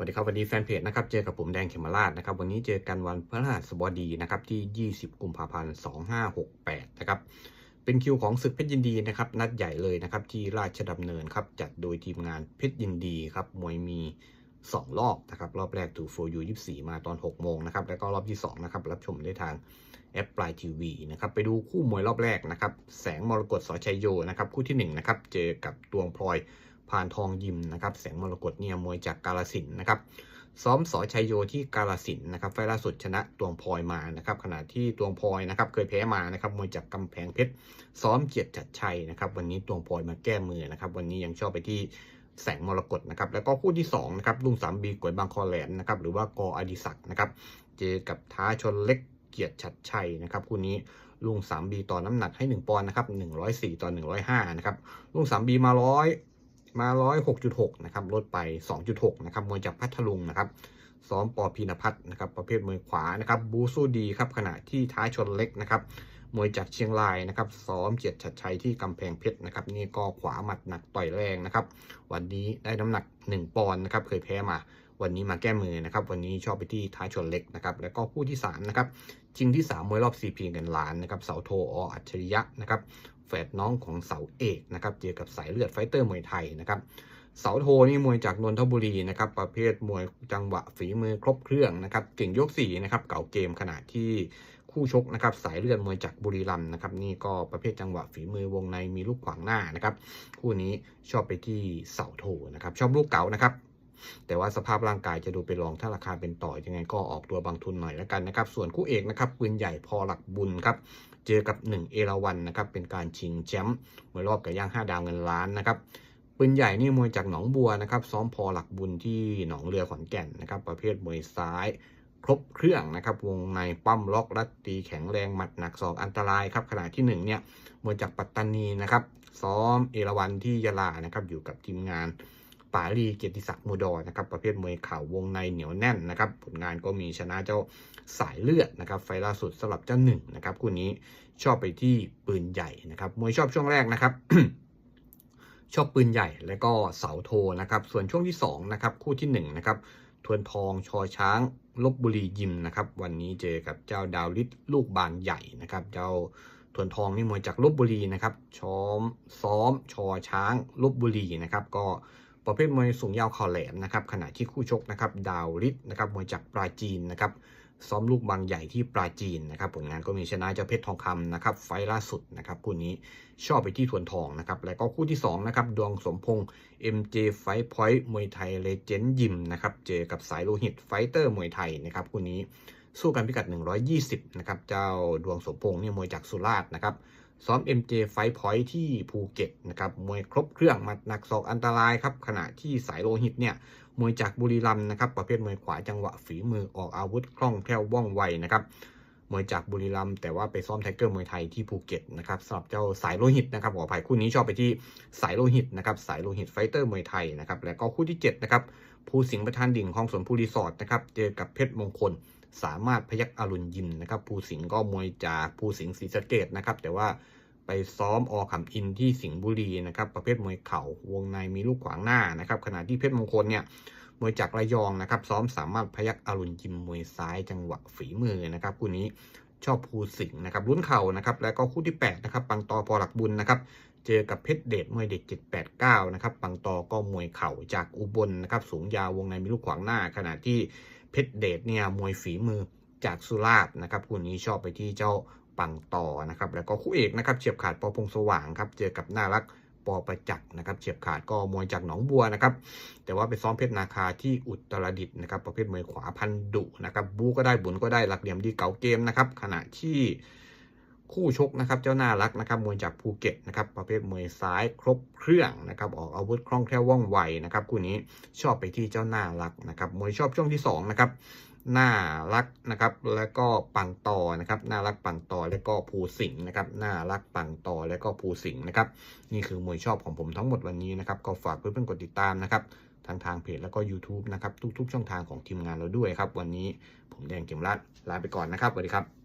สวัสดีครับวันนี้แฟนเพจนะครับเจอกับผมแดงเขมราชนะครับ วันนี้เจอกันวันพฤหัสบดีนะครับที่ 20 กุมภาพันธ์ 2568 นะครับ เป็นคิวของศึกเพชรยินดีนะครับ นัดใหญ่เลยนะครับที่ราชดำเนินครับจัดโดยทีมงานเพชรยินดีครับมวยมี 2 รอบนะครับ รอบแรกถูกโฟยู24 มาตอน 6 โมงนะครับ แล้วก็รอบที่ 2 นะครับ รับชมได้ทางแอปปลายทีวีนะครับไปดูคู่มวยรอบแรกนะครับแสงมรกตสอชัยโยนะครับคู่ที่1นะครับเจอกับตวงพลอย พานทองยิมนะครับแสงมรกตเนี่ยมวยจากกาลสินนะครับซ้อมสอชัยโยที่กาลสินนะครับไฟล่าสุดชนะตวงพลอยมานะครับขณะที่ตวงพลอยนะครับเคยแพ้มานะครับมวยจากกำแพงเพชรซ้อมเกียรติจัดชัยนะครับวันนี้ตวงพลอยมาแก้มือนะครับวันนี้ยังชอบไปที่แสงมรกตนะครับแล้วก็คู่ที่2นะครับลุงสามบีกวยบางคอแหลมนะครับหรือว่ากออดิศักนะครับเจอกับท้าชนเล็กเกียรติชัดชัยนะครับคู่นี้ลุงสามบีต่อน้ำหนักให้ 1 ปอนด์นะครับ104 ต่อ 105นะครับลุงสามบีมาร้อย มาร้อยหกจุดหกนะครับลดไป2.6นะครับมวยจากพัทลุงนะครับซ้อมปอพีนพัฒน์นะครับประเภทมวยขวานะครับบูสู้ดีครับขณะที่ท้ายชนเล็กนะครับมวยจากเชียงรายนะครับซ้อมเจียรติชัดชัยที่กำแพงเพชรนะครับนี่ก็ขวาหมัดหนักต่อยแรงนะครับ วันนี้ได้น้ำหนัก 1 ปอนด์นะครับเคยแพ้มา วันนี้มาแก้มือนะครับ วันนี้ชอบไปที่ท้ายชนเล็กนะครับ แล้วก็คู่ที่ 3 นะครับจริงที่ 3 มวยรอบ CP เงินล้านนะครับ เสาโทออัจฉริยะนะครับแฝดน้องของเสาเอกนะครับ เจอกับสายเลือดไฟเตอร์มวยไทยนะครับเสาโทนี่มวยจากนนทบุรีนะครับประเภทมวยจังหวะฝีมือครบเครื่องนะครับเก่งยก4นะครับเก่าเกมขณะที่คู่ชกนะครับสายเลือดมวยจากบุรีรัมย์นะครับนี่ก็ประเภทจังหวะฝีมือวงในมีลูกขวางหน้านะครับคู่นี้ชอบไปที่เสาโทนะครับชอบลูกเก๋านะครับ แต่ว่าสภาพร่างกายจะดูไปรองถ้าราคาเป็นต่อยังไงก็ออกตัวบางทุนหน่อยแล้วกันนะครับ ส่วนคู่เอกนะครับปืนใหญ่พอหลักบุญครับเจอกับ 1 เอราวันนะครับเป็นการชิงแชมป์มวยรอบไก่ย่าง 5 ดาวเงินล้านนะครับปืนใหญ่นี่มวยจากหนองบัวนะครับซ้อมพอหลักบุญที่หนองเรือขอนแก่นนะครับประเภทมวยซ้ายครบเครื่องนะครับวงในปั้มล็อกรัดตีแข็งแรงหมัดหนักศอกอันตรายครับขณะที่ 1 เนี่ยมวยจากปัตตานีนะครับซ้อมเอราวันที่ยะลานะครับอยู่กับทีมงาน ปาลีเกียรติศักดิ์มูดอนะครับประเภทมวยเข่าวงในเหนียวแน่นนะครับผลงานก็มีชนะเจ้าสายเลือดนะครับไฟล่าสุดสลับเจ้าหนึ่งนะครับคู่นี้ชอบไปที่ปืนใหญ่นะครับมวยชอบช่วงแรกนะครับชอบปืนใหญ่และก็เสาโทนะครับ ส่วนช่วงที่2นะครับคู่ที่1นะครับทวนทองชอช้างลบบุรียิมนะครับ วันนี้เจอกับเจ้าดาวลิศลูกบางใหญ่นะครับ เจ้าทวนทองนี่มวยจากลบบุรีนะครับช้อมซ้อมชอช้างลบบุรีนะครับ ก็ ประเภทมวยสูงยาวข่าแหลมนะครับขณะที่คู่ชกนะครับดาวลิศนะครับมวยจากปราจีนนะครับซ้อมลูกบางใหญ่ที่ปราจีนนะครับผลงานก็มีชนะเจ้าเพชรทองคำนะครับไฟล์ล่าสุดนะครับคู่นี้ชอบไปที่ทวนทองนะครับแล้วก็คู่ที่2นะครับดวงสมพงษ์ MJ Fight Point มวยไทยเลเจนด์ยิมนะครับเจอกับสายโลหิตไฟเตอร์มวยไทยนะครับคู่นี้ สู้กันพิกัด 120 นะครับ เจ้าดวงสมพงษ์เนี่ยมวยจากสุราษฎร์นะครับ ซ้อม MJ Fight Point ที่ภูเก็ตนะครับ มวยครบเครื่องมัดหนักศอกอันตรายครับ ขณะที่สายโลหิตเนี่ย มวยจากบุรีรัมย์นะครับ ประเภทมวยขวาจังหวะฝีมือออกอาวุธคล่องแคล่วว่องไวนะครับมวยจากบุรีรัมย์แต่ว่าไปซ้อมไทเกอร์มวยไทยที่ภูเก็ตนะครับสำหรับเจ้าสายโลหิตนะครับขออภัยคู่นี้ชอบไปที่สายโลหิตนะครับสายโลหิตไฟเตอร์มวยไทยนะครับแล้วก็คู่ที่7นะครับภูสิงห์ประธานดิ่งของสวนภูรีสอร์ทนะครับเจอกับเพชรมงคล สามารถพยักอรุณยิมนะครับภูสิงห์ก็มวยจากภูสิงห์ศรีสะเกดนะครับ แต่ว่าไปซ้อมออขำอินที่สิงห์บุรีนะครับประเภทมวยเข่าวงในมีลูกขวางหน้านะครับขณะที่เพชรมงคลเนี่ยมวยจากระยองนะครับ ซ้อมสามารถพยักอรุณยิมมวยซ้ายจังหวะฝีมือนะครับคู่นี้ชอบภูสิงห์นะครับรุ่นเข่านะครับ แล้วก็คู่ที่8นะครับปังตอพอหลักบุญนะครับ เจอกับเพชรเดชมวยเด็ก789 นะครับปังตอก็มวยเข่าจากอุบลนะครับ สูงยาววงในมีลูกขวางหน้าขณะที่ เพชรเดชเนี่ยมวยฝีมือจากสุราษฎร์นะครับคู่นี้ชอบไปที่เจ้าปังต่อนะครับแล้วก็คู่เอกนะครับเฉียบขาดปอพงสว่างครับเจอกับน่ารักปอประจักษ์นะครับเฉียบขาดก็มวยจากหนองบัวนะครับแต่ว่าไปซ้อมเพชรนาคาที่อุตรดิตถ์นะครับประเภทมวยขวาพันดุนะครับบูก็ได้บุญก็ได้หลักเหลี่ยมดีเก่าเกมนะครับขณะที่ คู่ชกนะครับเจ้าน่ารักนะครับมวยจากภูเก็ตนะครับประเภทมวยซ้ายครบเครื่องนะครับออกอาวุธคล่องแคล่วว่องไวนะครับคู่นี้ชอบไปที่เจ้าน่ารักนะครับมวยชอบช่วงที่สองนะครับน่ารักนะครับแล้วก็ปังต่อนะครับน่ารักปังต่อแล้วก็ภูสิงห์นะครับน่ารักปังต่อแล้วก็ภูสิงห์นะครับนี่คือมวยชอบของผมทั้งหมดวันนี้นะครับก็ฝากเพื่อนๆกดติดตามนะครับทางทางเพจแล้วก็ YouTube นะครับทุกๆ ช่องทางของทีมงานเราด้วยครับวันนี้ผมแดงเกมรัดลาไปก่อนนะครับสวัสดีครับ